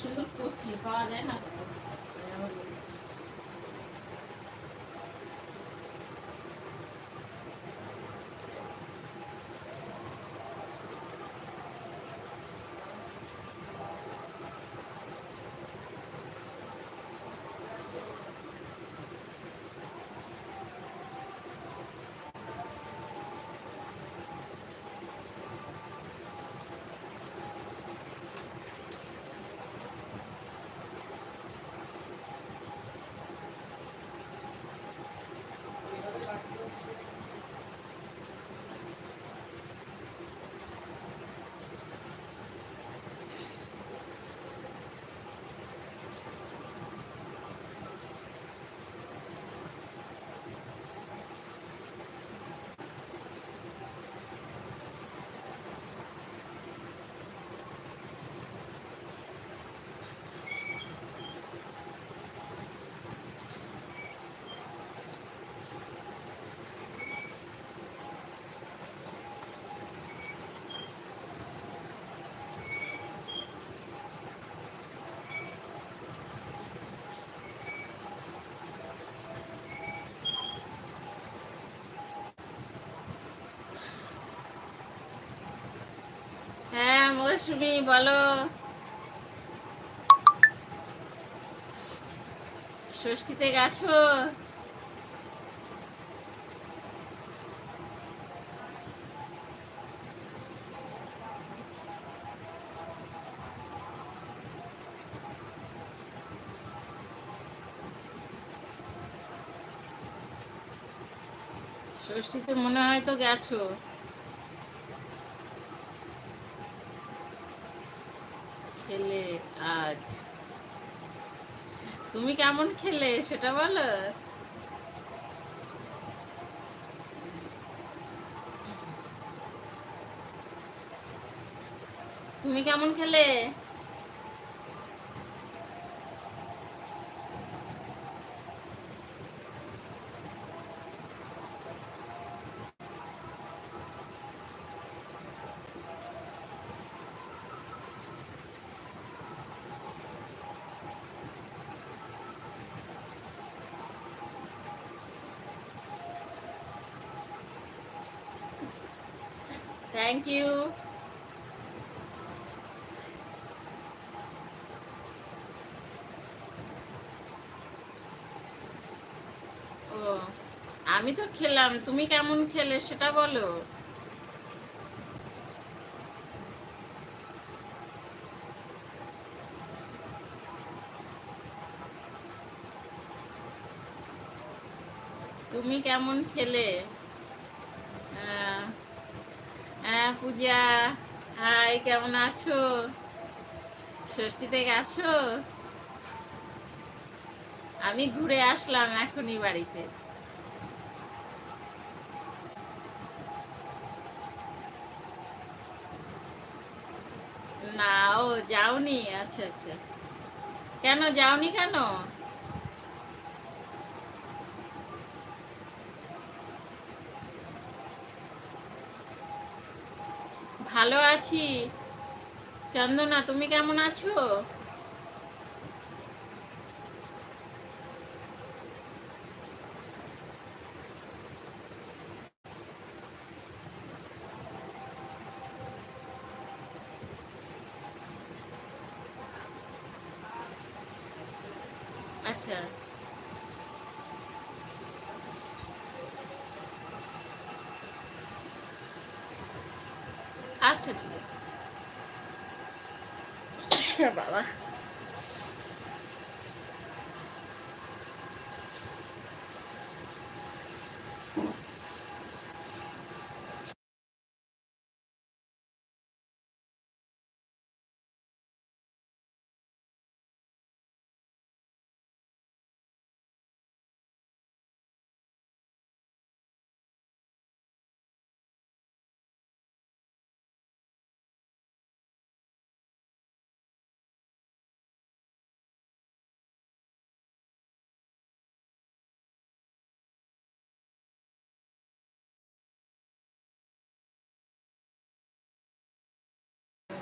সুন্দর করছি পাওয়া যায় না মৌসুমি বলো। ষষ্ঠীতে গেছো? ষষ্ঠীতে মনে হয় তো গেছো খেলে আজ তুমি কেমন খেলে সেটা বলো? তুমি কেমন খেলে? আমি তো খেলাম, তুমি কেমন খেলে সেটা বলো। তুমি কেমন খেলে? পূজা, হাই, কেমন আছো? ষষ্ঠীতে গেছো? আমি ঘুরে আসলাম এখনই বাড়িতে না ও যাওনি? আচ্ছা আচ্ছা। কেন যাওনি কেন? ভালো আছি। চন্দনা তুমি কেমন আছো?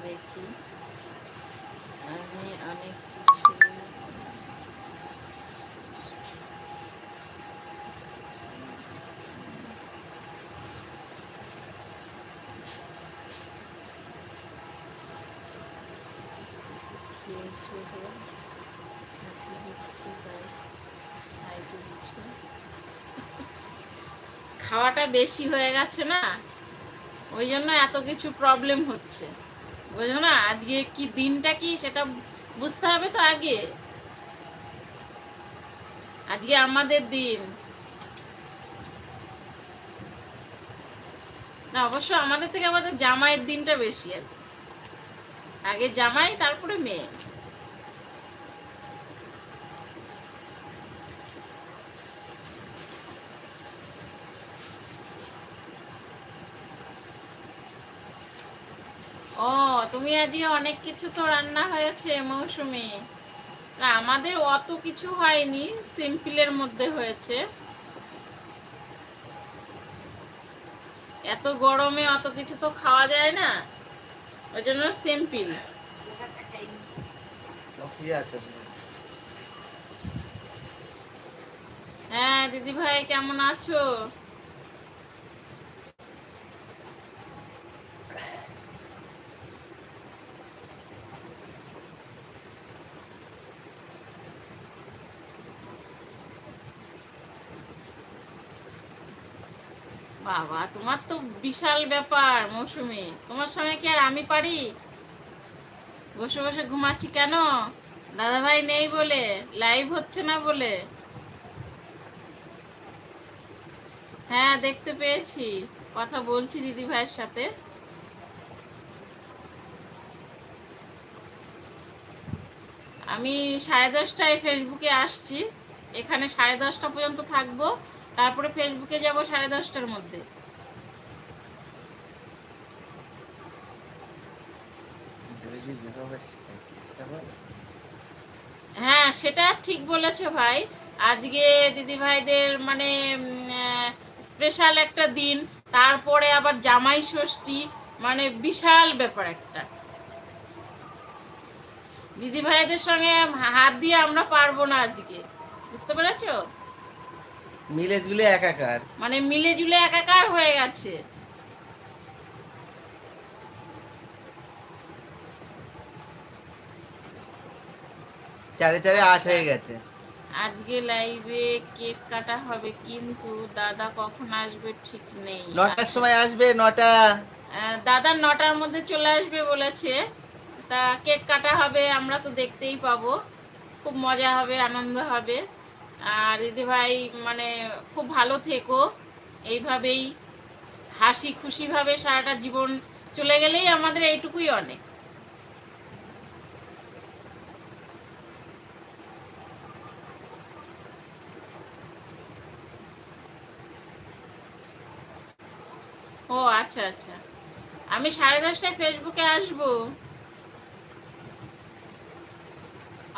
দেখি আমি অনেক কিছু। খাওয়াটা বেশি হয়ে গেছে না ওই জন্য এত কিছু প্রবলেম হচ্ছে বুঝলো না, আজকে কি দিনটা কি সেটা বুঝতে হবে তো আগে। আজকে আমাদের দিন। না, অবশ্য আমাদের থেকে আমাদের জামাইয়ের দিনটা বেশি আর আগে জামাই, তারপরে মেয়ে ও তুমি আজকে অনেক কিছু তো রান্না হয়েছে মৌসুমি। আমাদের অত কিছু হয়নি সিম্পলের মধ্যে হয়েছে। এত গরমে অত কিছু তো খাওয়া যায় না, ওই জন্য সিম্পল হ্যাঁ দিদি ভাই কেমন আছো? বাবা, তোমার তো বিশাল ব্যাপার মৌসুমি। তোমার সঙ্গে কি আর আমি পারি? বসে বসে ঘুমাচ্ছি কেন? দাদা ভাই নেই বলে লাইভ হচ্ছে না বলে। হ্যাঁ দেখতে পেয়েছি। কথা বলছি দিদি ভাইয়ের সাথে। আমি সাড়ে দশটায় ফেসবুকে আসছি। এখানে সাড়ে দশটা পর্যন্ত থাকব। তারপরে ফেসবুকে যাব সাড়ে দশটার মধ্যে। হ্যাঁ সেটা ঠিক বলেছ ভাই। আজকে দিদি ভাইদের মানে স্পেশাল একটা দিন। তারপরে আবার জামাই ষষ্ঠী মানে বিশাল ব্যাপার একটা। দিদি ভাইদের সঙ্গে হাত দিয়ে আমরা পারব না আজকে। বুঝতে পেরেছ? মিলে জুলে একাকার। মানে মিলে জুলে একাকার হয়ে গেছে। চারে চারে আট হয়ে গেছে। আজকে লাইভে কেক কাটা হবে কিন্তু দাদা কখন আসবে ঠিক নেই। নটার সময় আসবে নটা। দাদা নটার মধ্যে চলে আসবে বলেছে। তা কেক কাটা হবে আমরা তো দেখতেই পাবো। খুব মজা হবে আনন্দ হবে। আর দিদি ভাই মানে খুব ভালো থেকো। এইভাবেই হাসি খুশিভাবে সারাটা জীবন চলে গেলেই আমাদের এইটুকুই অনেক। ও আচ্ছা আচ্ছা। আমি সাড়ে দশটায় ফেসবুকে আসব।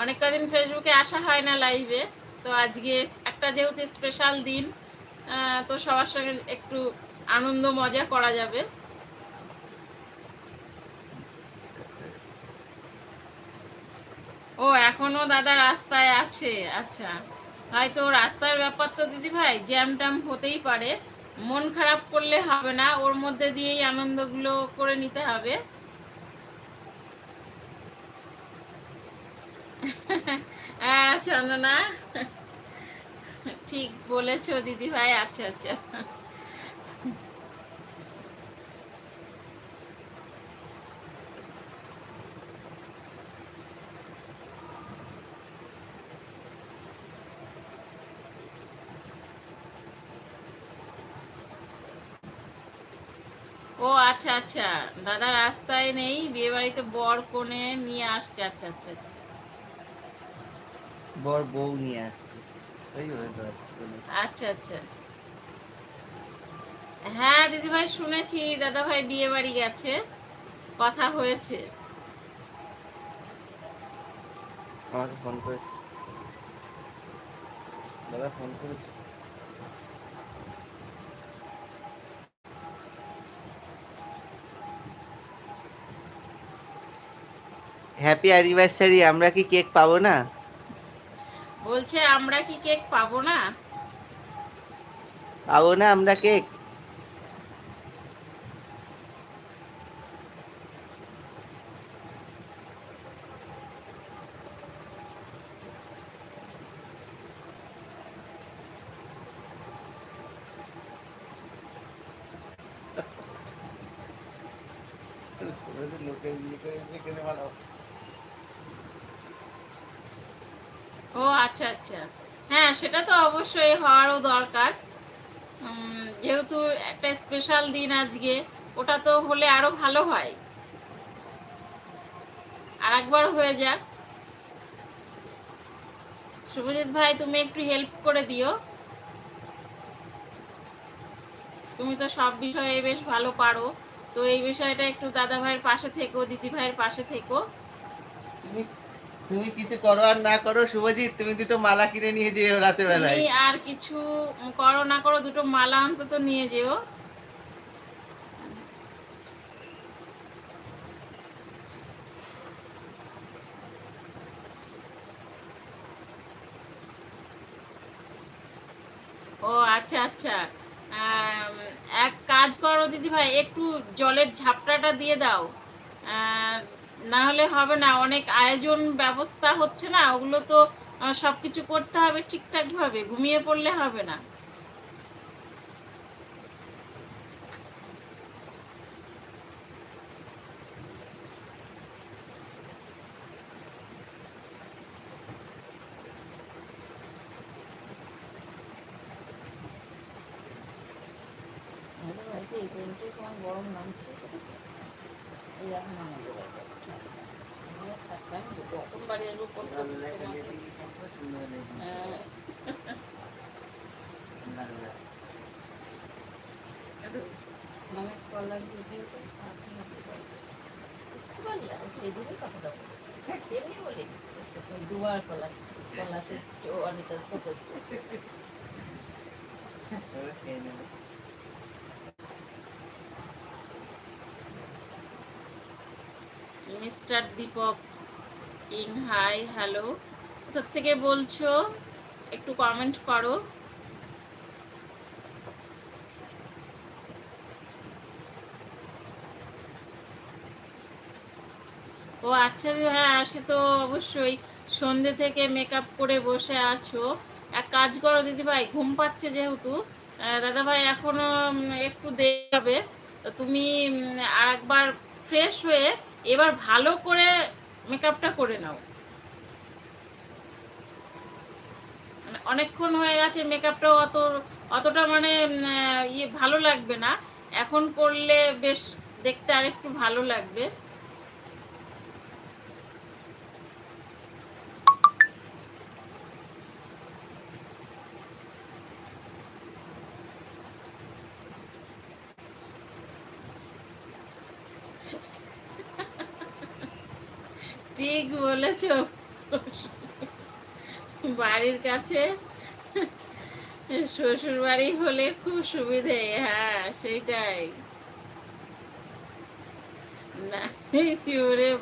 অনেক কদিন ফেসবুকে আসা হয় না লাইভে তো আজকে একটা যেহেতু স্পেশাল দিন তো সবার সঙ্গে একটু আনন্দ মজা করা যাবে। ও, এখনও দাদা রাস্তায় আছে। আচ্ছা হয়তো রাস্তার ব্যাপার তো দিদি ভাই জ্যাম ট্যাম হতেই পারে। মন খারাপ করলে হবে না, ওর মধ্যে দিয়েই আনন্দগুলো করে নিতে হবে। চন্দনা ঠিক বলেছ দিদি ভাই আচ্ছা আচ্ছা। ও আচ্ছা আচ্ছা। দাদা রাস্তায় নেই বিয়ে বাড়িতে বর কোণে নিয়ে আসছে। আচ্ছা আচ্ছা আচ্ছা। বর বউ নিয়ে আসছে। ওই। আচ্ছা আচ্ছা। হ্যাঁ দিদি ভাই শুনেছি দাদা ভাই বিয়ে বাড়ি গেছে কথা হয়েছে। আমাকে ফোন করেছে। দাদা ফোন করেছে। হ্যাপি অ্যানিভার্সারি আমরা কি কেক পাবো না? বলছে আমরা কি কেক পাবো না? পাবো না আমরা কেক? ও আচ্ছা আচ্ছা। হ্যাঁ সেটা তো অবশ্যই হওয়ারও দরকার। যেহেতু একটা স্পেশাল দিন আজকে, ওটা তো হলে আরও ভালো হয়। আর একবার হয়ে যাক। শুভজিৎ ভাই, তুমি একটু হেল্প করে দিও। তুমি তো সব বিষয়ে বেশ ভালো পারো। তো এই বিষয়টা একটু দাদা ভাইয়ের পাশে থেকো দিদি ভাইয়ের পাশে থেকো। তুমি কিছু করো আর না করো, শুভজিৎ, তুমি দুটো মালা কিনে নিয়ে যেও রাতে বেলায় আর কিছু করো, না করো, দুটো মালা অন্তত নিয়ে যেও। ও আচ্ছা আচ্ছা। এক কাজ করো দিদি ভাই একটু জলের ঝাপটাটা দিয়ে দাও। না হলে হবে না, অনেক আয়োজন ব্যবস্থা হচ্ছে না, ওগুলো তো সবকিছু করতে হবে ঠিকঠাক ভাবে, ঘুমিয়ে পড়লে হবে না। গরম নামছে এই এখন আমাদের কখন বাড়ি আসব দুবার কলা কলা মিস্টার দীপক ইং হাই, হ্যালো। কোথার থেকে বলছো? একটু কমেন্ট করো। ও আচ্ছা হ্যাঁ সে তো অবশ্যই। সন্ধে থেকে মেকআপ করে বসে আছো। এক কাজ করো দিদি ভাই ঘুম পাচ্ছে যেহেতু। দাদা ভাই এখনও একটু দেবে তো তুমি আর একবার ফ্রেশ হয়ে এবার ভালো করে মেকআপটা করে নাও। মানে অনেকক্ষণ হয়ে গেছে মেকআপটাও অত, অতটা মানে ইয়ে ভালো লাগবে না। এখন করলে বেশ দেখতে আরেকটু ভালো লাগবে। ঠিক বলেছ। বাড়ির কাছে শ্বশুর বাড়ি হলে খুব সুবিধে হ্যাঁ সেইটাই না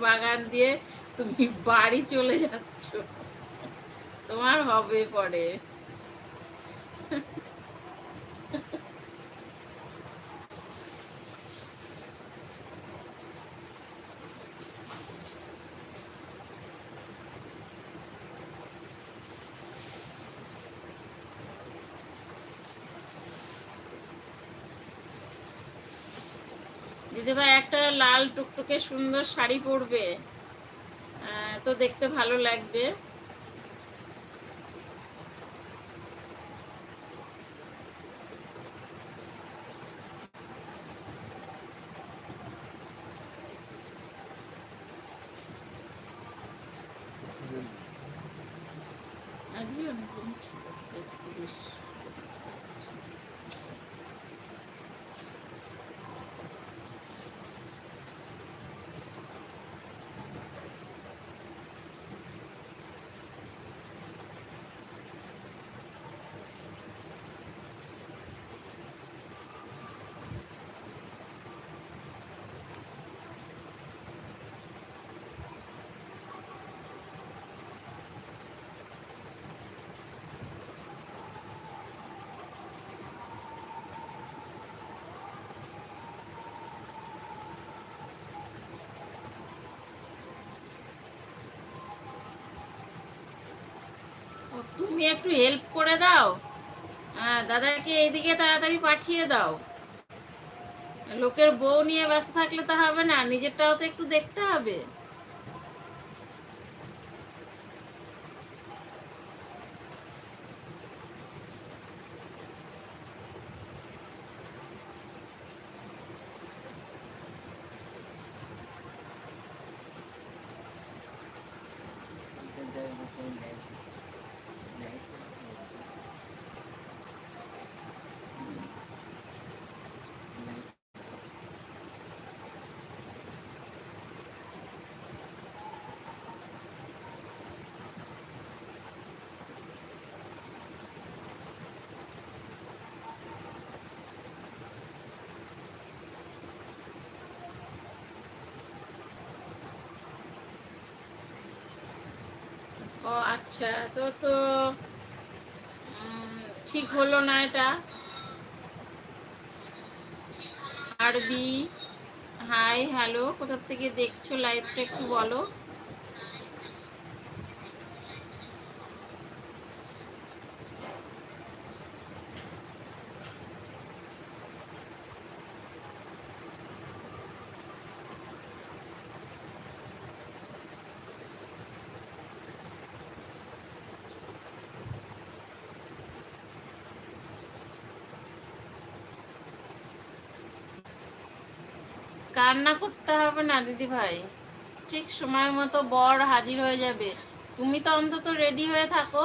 বাগান দিয়ে তুমি বাড়ি চলে যাচ্ছ। তোমার হবে পরে। দিদিভাই একটা লাল টুকটুকে সুন্দর শাড়ি পরবে তো দেখতে ভালো লাগবে আজকে অনেক দিন ছিল, একত্রিশ। তুমি একটু হেল্প করে দাও। হ্যাঁ দাদাকে এইদিকে তাড়াতাড়ি পাঠিয়ে দাও। লোকের বউ নিয়ে ব্যস্ত থাকলে তো হবে না, নিজেরটাও তো একটু দেখতে হবে ও আচ্ছা তো তো ঠিক হলো না এটা? আরবি, হাই, হ্যালো, কোথা থেকে দেখছ লাইভটা একটু বলো। কান্না করতে হবে না, দিদি ভাই। ঠিক সময় মতো বর হাজির হয়ে যাবে। তুমি তো অন্তত রেডি হয়ে থাকো।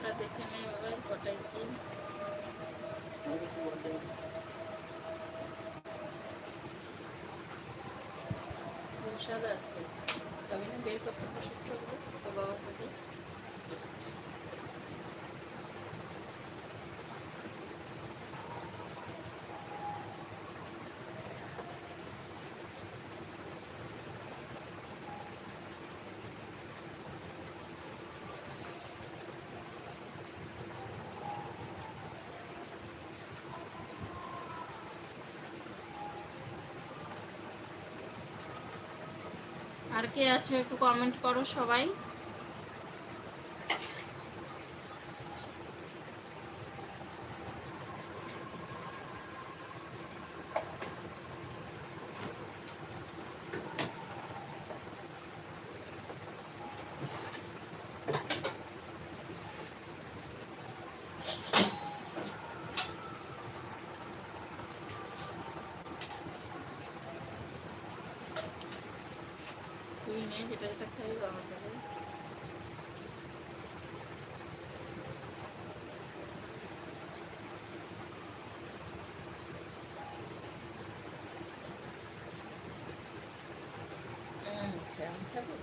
পড়াটা দেখে নেই বাবা কটাই দিন প্রসাদ আছে তবে না বের করতে প্রসাদ করব বাবার প্রতি আর কে আছে একটু কমেন্ট করো সবাই তুই নে যেটা যেটা খাই বাবা দেবে আচ্ছা আমি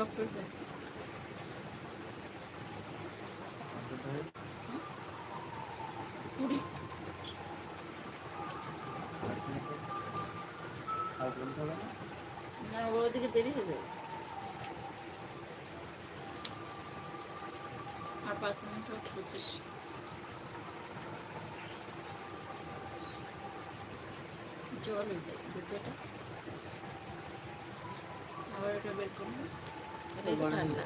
ডক্টর আর না? ওর ওদিকে দেরি হয়ে যাবে। আর পাঁচ মিনিট করছিস জল দুটোটা। আবার এটা বের করব। 那边是的。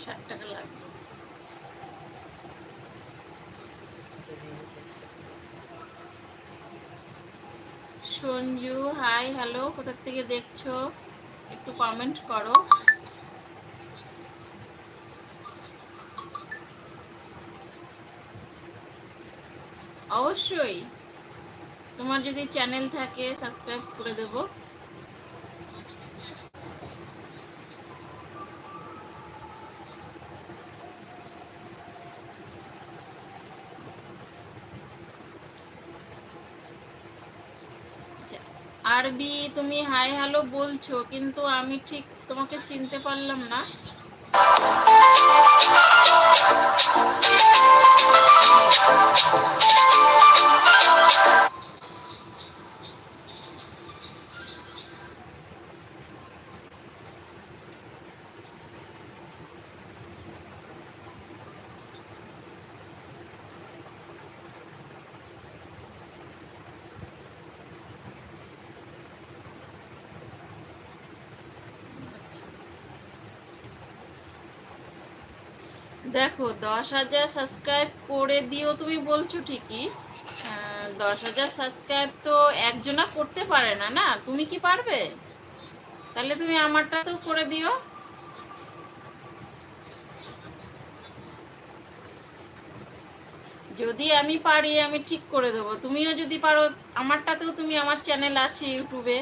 ষাট টাকা লাগবে। সঞ্জু হাই হ্যালো কোথা থেকে দেখছ? একটু কমেন্ট করো। অবশ্যই। তোমার যদি চ্যানেল থাকে সাবস্ক্রাইব করে দেবো আরবি তুমি হাই হ্যালো বলছো কিন্তু আমি ঠিক তোমাকে চিনতে পারলাম না। দেখো, দশ হাজার সাবস্ক্রাইব করে দিও তুমি বলছো ঠিকই। দশ হাজার সাবস্ক্রাইব তো একজনা করতে পারে না না? তুমি কি পারবে? তাহলে তুমি আমারটা তো করে দিও। যদি আমি পারি, আমি ঠিক করে দেবো। তুমিও যদি পারো, আমারটাতেও তুমি আমার চ্যানেল আছে ইউটিউবে।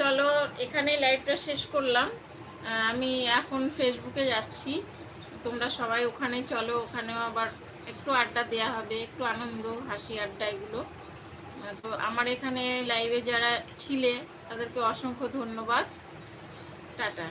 চলো, এখানে লাইভটা শেষ করলাম। আমি এখন ফেসবুকে যাচ্ছি। তোমরা সবাই ওখানে চলো, ওখানেও আবার একটু আড্ডা দেয়া হবে, একটু আনন্দ, হাসি, আড্ডা এগুলো। তো আমার এখানে লাইভে যারা ছিলে, তাদেরকে অসংখ্য ধন্যবাদ। টাটা।